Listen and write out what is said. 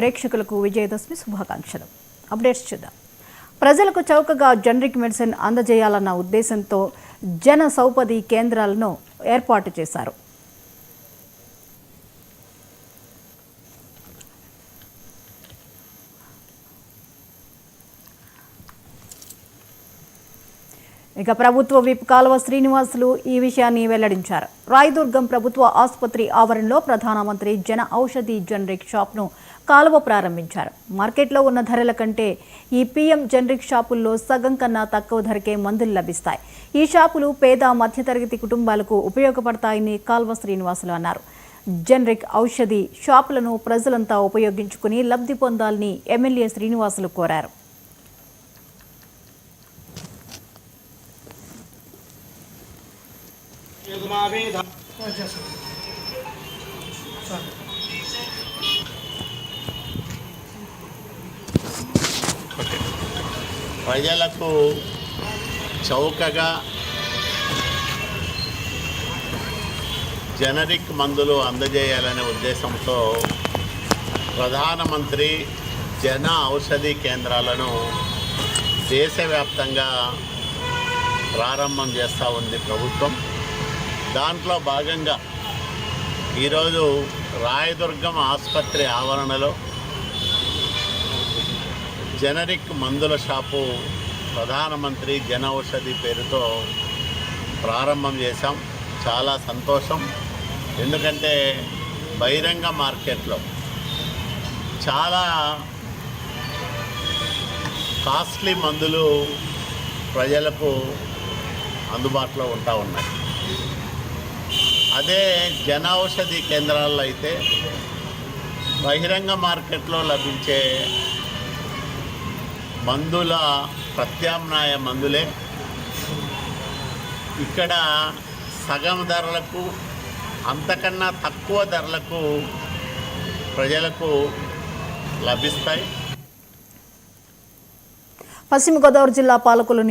ప్రేక్షకులకు విజయదశమి శుభాకాంక్షలు. అప్డేట్స్ చూద్దాం. ప్రజలకు చౌకగా జనరిక్ మెడిసిన్ అందజేయాలన్న ఉద్దేశంతో జన సౌపది కేంద్రాలను ఏర్పాటు చేశారు. ఇక ప్రభుత్వ విప్ కాలువ శ్రీనివాసులు ఈ విషయాన్ని వెల్లడించారు. రాయదుర్గం ప్రభుత్వ ఆసుపత్రి ఆవరణలో ప్రధానమంత్రి జన ఔషధి జనరిక్ షాప్ను కాలువ ప్రారంభించారు. మార్కెట్లో ఉన్న ధరల కంటే ఈ పీఎం జనరిక్ షాపుల్లో సగం కన్నా తక్కువ ధరకే మందులు లభిస్తాయి. ఈ షాపులు పేద మధ్యతరగతి కుటుంబాలకు ఉపయోగపడతాయని కాల్వ శ్రీనివాసులు అన్నారు. జనరిక్ ఔషధి షాపులను ప్రజలంతా ఉపయోగించుకుని లబ్ధి పొందాలని ఎమ్మెల్యే శ్రీనివాసులు కోరారు. ప్రజలకు చౌకగా జనరిక్ మందులు అందజేయాలనే ఉద్దేశంతో ప్రధానమంత్రి జన ఔషధి కేంద్రాలను దేశవ్యాప్తంగా ప్రారంభం చేస్తూ ఉంది ప్రభుత్వం. దాంట్లో భాగంగా ఈరోజు రాయదుర్గం ఆసుపత్రి ఆవరణలో జనరిక్ మందుల షాపు ప్రధానమంత్రి జన ఔషధి పేరుతో ప్రారంభం చేశాం. చాలా సంతోషం. ఎందుకంటే బహిరంగ మార్కెట్లో చాలా కాస్ట్లీ మందులు ప్రజలకు అందుబాటులో ఉంటా ఉన్నాయి. అదే జన ఔషధి కేంద్రాల్లో అయితే బహిరంగ మార్కెట్లో లభించే మందుల ప్రత్యామ్నాయ మందులే. ఇక్కడ సగం ధరలకు అంతకన్నా తక్కువ ధరలకు ప్రజలకు లభిస్తాయి. పశ్చిమ గోదావరి జిల్లా పాలకులు